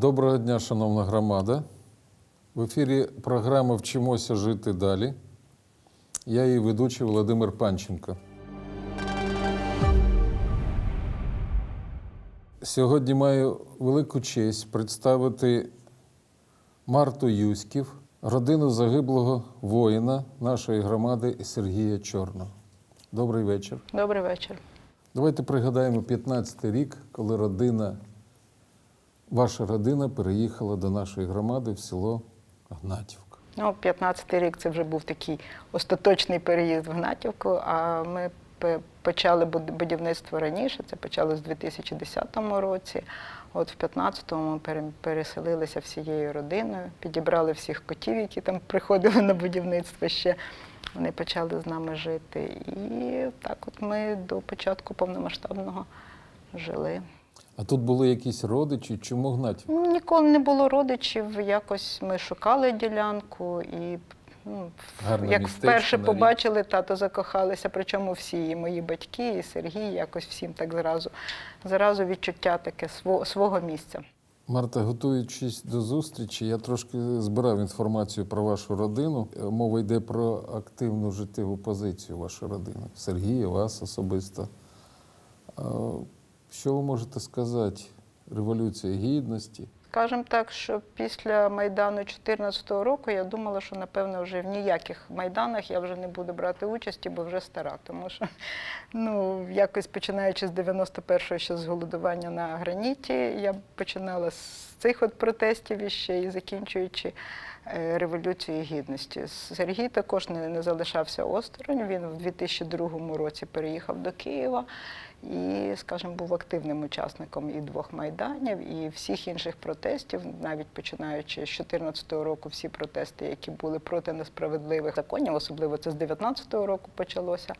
Доброго дня, шановна громада. В ефірі програма Вчимося жити далі. Я її ведучий Володимир Панченко. Сьогодні маю велику честь представити Марту Юськів, родину загиблого воїна нашої громади Сергія Чорного. Добрий вечір. Добрий вечір. Давайте пригадаємо 15-й рік, коли родина, ваша родина переїхала до нашої громади в село Гнатівка. Ну, 15-й рік це вже був такий остаточний переїзд в Гнатівку, а ми почали будівництво раніше, це почалось в 2010 році. От в 15-му ми переселилися всією родиною, підібрали всіх котів, які там приходили на будівництво ще. Вони почали з нами жити. І так от ми до початку повномасштабного жили. А тут були якісь родичі, чому Гнатівка? Ну, Ніколи не було родичів. Якось ми шукали ділянку і. Ну, Гарне як містечко вперше на побачили, тато закохалися, причому всі, і мої батьки, і Сергій, якось всім так зразу, зразу відчуття таке свого, свого місця. Марта, готуючись до зустрічі, я трошки збирав інформацію про вашу родину. Е, Мова йде про активну життєву позицію вашої родини. Сергія, вас особисто. Що ви можете сказати? Революція гідності? Скажемо так, що після Майдану 2014 року я думала, що напевно вже в ніяких майданах я вже не буду брати участі, бо вже стара. Тому що ну, якось починаючи з 91-го ще з голодування на граніті, я починала з цих от протестів іще і закінчуючи е, Революцією Гідності. Сергій також не, не залишався осторонь. Він в 2002 році переїхав до Києва і, скажімо, був активним учасником і двох майданів, і всіх інших протестів, навіть починаючи з 2014 року, всі протести, які були проти несправедливих законів, особливо це з 2019 року почалося.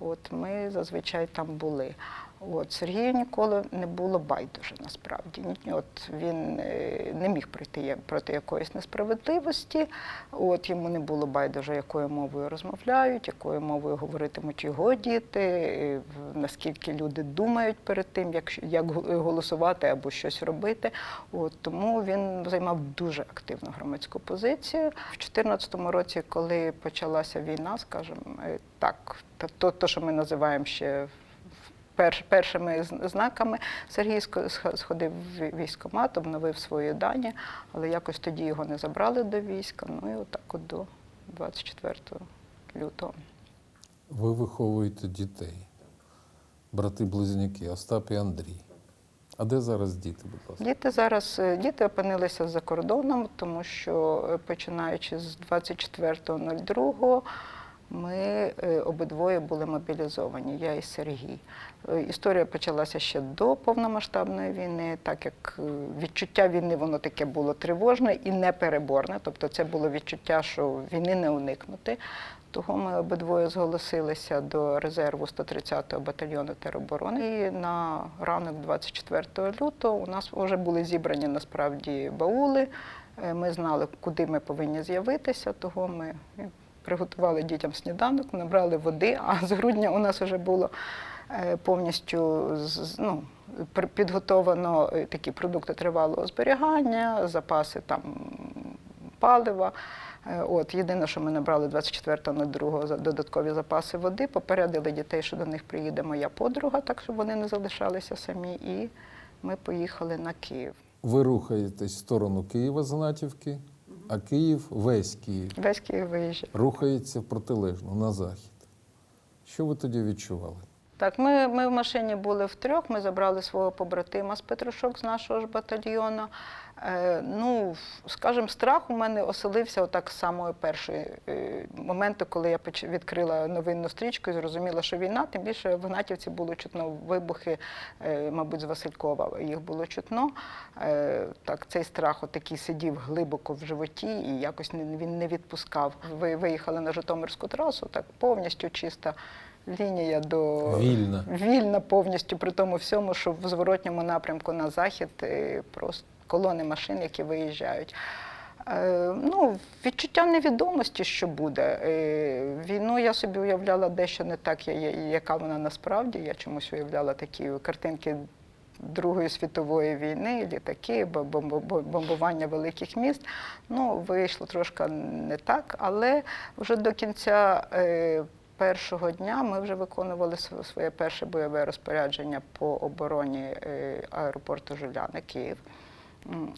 От ми зазвичай там були. От Сергію ніколи не було байдуже насправді. От він е, не міг пройти я- проти якоїсь несправедливості. От йому не було байдуже, якою мовою розмовляють, якою мовою говоритимуть його діти, е, наскільки люди думають перед тим, як, як голосувати або щось робити. От тому він займав дуже активну громадську позицію. В 2014 році, коли почалася війна, скажімо, е, так, то, то що ми називаємо ще перш, першими знаками Сергій сходив в військкомат, обновив свої дані, але якось тоді його не забрали до війська. Ну і отак от до 24 лютого. Ви виховуєте дітей, брати-близнюки, Остап і Андрій. А де зараз діти, будь ласка? Діти зараз е, діти опинилися за кордоном, тому що е, починаючи з 24.02 ми е, обидвоє були мобілізовані, я і Сергій. Е, Історія почалася ще до повномасштабної війни, так як е, відчуття війни воно таке було тривожне і непереборне. Тобто це було відчуття, що війни не уникнути. Того ми обидвоє зголосилися до резерву 130-го батальйону тероборони. І на ранок 24 лютого у нас вже були зібрані насправді баули. Ми знали, куди ми повинні з'явитися, того ми приготували дітям сніданок, набрали води, а з грудня у нас вже було е, повністю ну, підготовлено е, такі продукти тривалого зберігання, запаси там палива. Е, От єдине, що ми набрали 24.02 за додаткові запаси води, попередили дітей, що до них приїде моя подруга, так щоб вони не залишалися самі. І ми поїхали на Київ. Ви рухаєтесь в сторону Києва з Гнатівки, а Київ, весь Київ, Весь Київ виїжджає. рухається протилежно на захід. Що ви тоді відчували? Так, ми, ми в машині були втрьох, ми забрали свого побратима з Петрушок з нашого ж батальйону. Е, ну, скажімо, страх у мене оселився отак з самої першої е, моменту, коли я відкрила новинну стрічку і зрозуміла, що війна, тим більше в Гнатівці було чутно вибухи, е, мабуть, з Василькова їх було чутно. Е, так, цей страх отакий сидів глибоко в животі і якось він не відпускав. Ви виїхали на Житомирську трасу, так повністю чиста лінія до Вільна. вільна повністю при тому всьому, що в зворотньому напрямку на захід просто колони машин, які виїжджають. Е, Ну, відчуття невідомості, що буде. Е, Війну я собі уявляла дещо не так, яка вона насправді. Я чомусь уявляла такі картинки Другої світової війни, літаки, бомбування великих міст. Ну, вийшло трошки не так, але вже до кінця е, першого дня ми вже виконували св- своє перше бойове розпорядження по обороні е, аеропорту Жуляни Київ.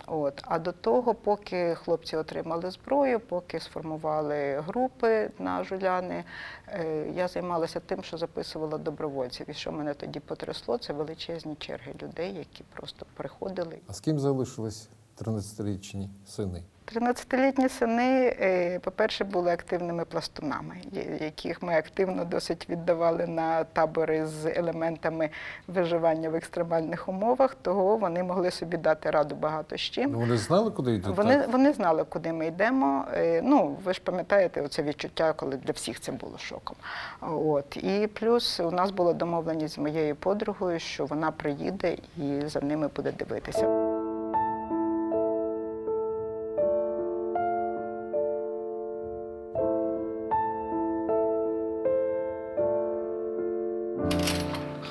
От. А до того, поки хлопці отримали зброю, поки сформували групи на жуляни, е, я займалася тим, що записувала добровольців. І що мене тоді потрясло, це величезні черги людей, які просто приходили. А з ким залишились 13-річні сини? 13-літні сини, е, по-перше, були активними пластунами, яких ми активно досить віддавали на табори з елементами виживання в екстремальних умовах, того вони могли собі дати раду багато з чим. Ну, вони знали, куди йдуть? Вони, так? вони знали, куди ми йдемо. Е, Ну, ви ж пам'ятаєте, оце відчуття, коли для всіх це було шоком. От. І плюс у нас була домовленість з моєю подругою, що вона приїде і за ними буде дивитися.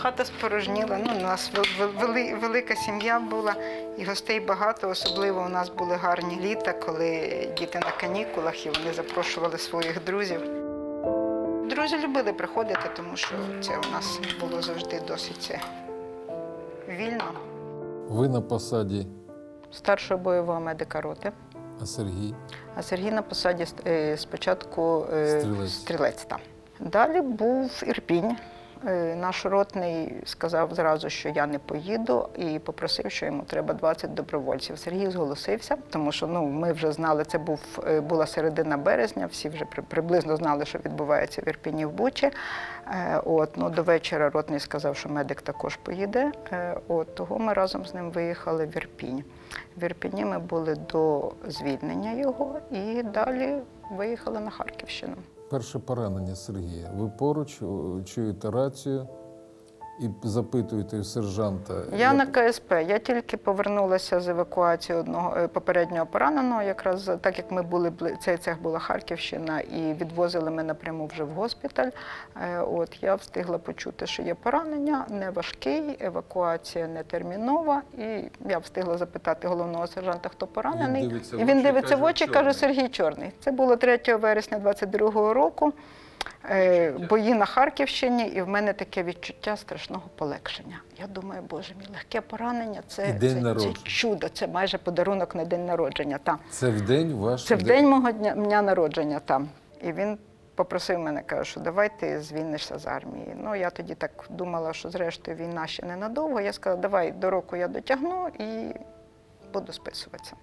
Хата спорожніла. Ну, у нас вел- вел- вели- велика сім'я була, і гостей багато. Особливо у нас були гарні літа, коли діти на канікулах і вони запрошували своїх друзів. Друзі любили приходити, тому що це у нас було завжди досить вільно. Ви на посаді, Старшого бойового медика роти. а Сергій? А Сергій на посаді е, спочатку е, Стрілець. стрілець там. Далі був Ірпінь. Е, Наш ротний сказав зразу, що я не поїду, і попросив, що йому треба 20 добровольців. Сергій зголосився, тому що ну ми вже знали, це був е, була середина березня. Всі вже приблизно знали, що відбувається в Ірпіні в Бучі. Е, От ну до вечора ротний сказав, що медик також поїде. От того ми разом з ним виїхали в Ірпінь. В Ірпіні ми були до звільнення його і далі виїхали на Харківщину. Перше поранення Сергія. Ви поруч чуєте рацію і запитуєте у сержанта. Я як- на КСП. Я тільки повернулася з евакуації одного е, попереднього пораненого. Якраз так як ми були цей цех була Харківщина, і відвозили ми напряму вже в госпіталь. Е, От я встигла почути, що є поранення, не важкий, евакуація не термінова. І я встигла запитати головного сержанта, хто поранений. дивиться в і він дивиться в очі, каже Сергій Чорний. Це було 3 вересня 22-го року. Е, Бої на Харківщині, і в мене таке відчуття страшного полегшення. Я думаю, боже мій, легке поранення це, це, це чудо, це майже подарунок на день народження. Там. Це в день ваш Це в день мого дня, дня народження там. І він попросив мене, каже, що давай ти звільнишся з армії. Ну, я тоді так думала, що зрештою війна ще ненадовго. Я сказала, давай до року я дотягну і буду списуватися.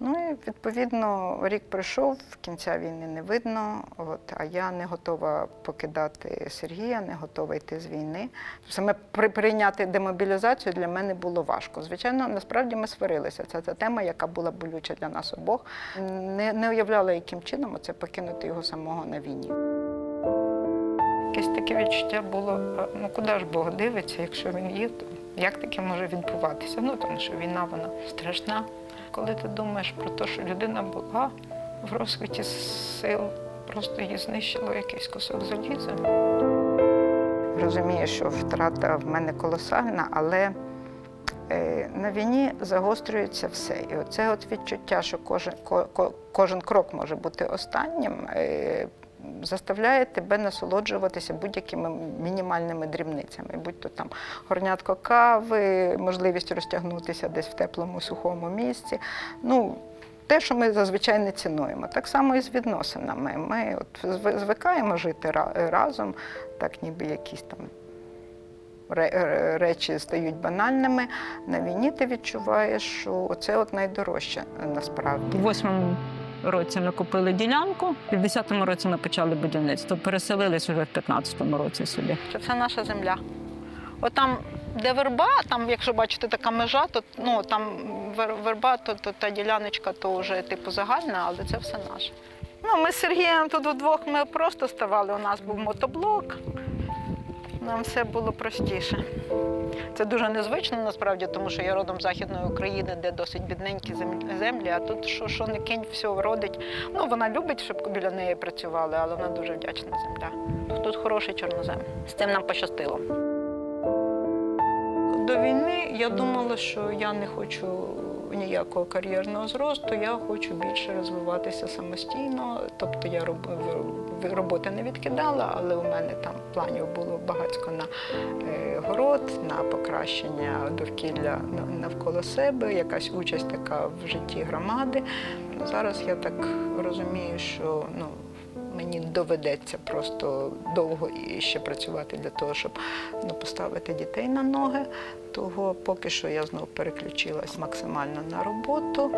Ну і відповідно рік пройшов, кінця війни не видно. От, а я не готова покидати Сергія, не готова йти з війни. Саме при- прийняти демобілізацію для мене було важко. Звичайно, насправді ми сварилися. Це та тема, яка була болюча для нас обох. Не, не уявляла, яким чином це покинути його самого на війні. Якесь таке відчуття було: ну куди ж Бог дивиться, якщо він є, то як таке може відбуватися? Ну тому що війна вона страшна. Коли ти думаєш про те, що людина була в розквіті сил, просто її знищило якийсь кусок заліза. Розумію, що втрата в мене колосальна, але е, на війні загострюється все. І оце от відчуття, що кожен, ко- ко- кожен крок може бути останнім, е, заставляє тебе насолоджуватися будь-якими мінімальними дрібницями, будь то там горнятко кави, можливість розтягнутися десь в теплому сухому місці. Ну, те, що ми зазвичай не цінуємо. Так само і з відносинами. Ми от звикаємо жити разом, так ніби якісь там ре- ре- речі стають банальними. На війні ти відчуваєш, що це от найдорожче насправді. Восьмому році ми купили ділянку, в 10-му році ми почали будівництво. Переселились вже в 15-му році сюди. Це все наша земля. От там, де верба, там, якщо бачите, така межа, то ну там верба, то, то та діляночка, то вже типу загальна, але це все наше. Ну, ми з Сергієм тут вдвох ми просто ставали. У нас був мотоблок. Нам все було простіше. Це дуже незвично насправді, тому що я родом з Західної України, де досить бідненькі землі, а тут що, що не кинь, все вродить. Ну, вона любить, щоб біля неї працювали, але вона дуже вдячна земля. Тут хороший чорнозем. З цим нам пощастило. до війни я думала, що я не хочу ніякого кар'єрного зросту, я хочу більше розвиватися самостійно. Тобто я роб- в- роботи не відкидала, але у мене там планів було багатько на е, город, на покращення довкілля навколо себе, якась участь така в житті громади. Зараз я так розумію, що ну, мені доведеться просто довго і ще працювати для того, щоб ну, поставити дітей на ноги. Того поки що я знову переключилась максимально на роботу.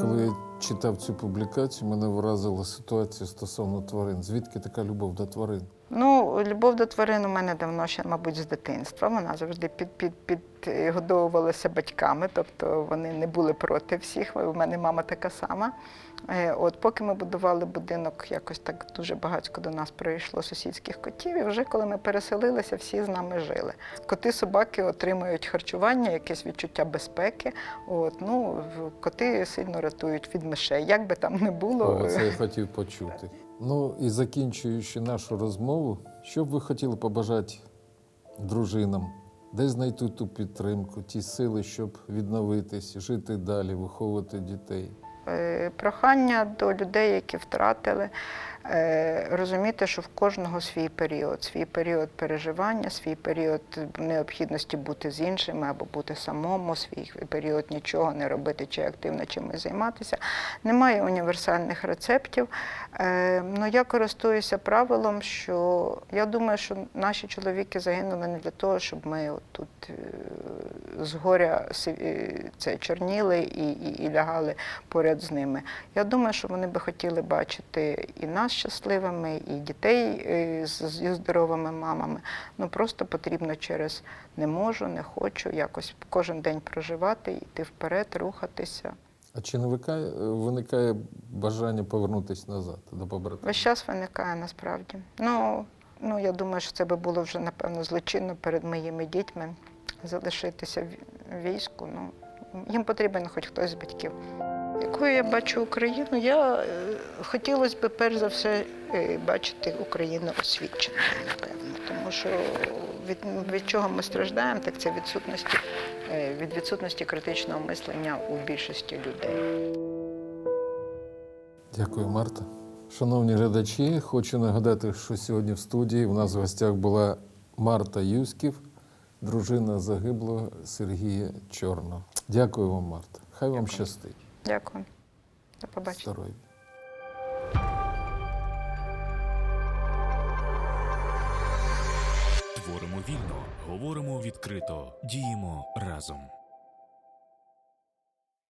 Коли я читав цю публікацію, мене вразила ситуація стосовно тварин. Звідки така любов до тварин? Ну, любов до тварин у мене давно ще, мабуть, з дитинства. Вона завжди під, під, підгодовувалася батьками, тобто вони не були проти всіх. У мене мама така сама. Е, От поки ми будували будинок, якось так дуже багатько до нас прийшло сусідських котів. І вже коли ми переселилися, всі з нами жили. Коти, собаки отримують харчування, якесь відчуття безпеки. От ну коти сильно рятують від мишей. Як би там не було, О, це я хотів почути. Ну і закінчуючи нашу розмову, що б ви хотіли побажати дружинам? Де знайти ту підтримку, ті сили, щоб відновитись, жити далі, виховувати дітей? Е, прохання до людей, які втратили, розуміти, що в кожного свій період, свій період переживання, свій період необхідності бути з іншими або бути самому, свій період нічого не робити чи активно чимось займатися. Немає універсальних рецептів. Е, Ну, я користуюся правилом, що я думаю, що наші чоловіки загинули не для того, щоб ми тут е, з горя е, це чорніли і, і, і лягали поряд з ними. Я думаю, що вони би хотіли бачити і нас щасливими, і дітей е, з, зі здоровими мамами. Ну просто потрібно через не можу, не хочу якось кожен день проживати, йти вперед, рухатися. А чи не виникає, виникає бажання повернутися назад до побратимів? Весь час виникає насправді. Ну, ну я думаю, що це би було вже напевно злочинно перед моїми дітьми залишитися в війську. Ну їм потрібен хоч хтось з батьків. Якою я бачу Україну, я е, хотілося б перш за все е, бачити Україну освіченою, напевно, тому що від, від чого ми страждаємо, так це відсутності, е, від відсутності критичного мислення у більшості людей. Дякую, Марта. Шановні глядачі, хочу нагадати, що сьогодні в студії у нас в гостях була Марта Юськів, дружина загиблого Сергія Чорного. Дякую вам, Марта. Хай вам щастить. Дякую. До побачення. Здоров'я. Творимо вільно, говоримо відкрито, діємо разом.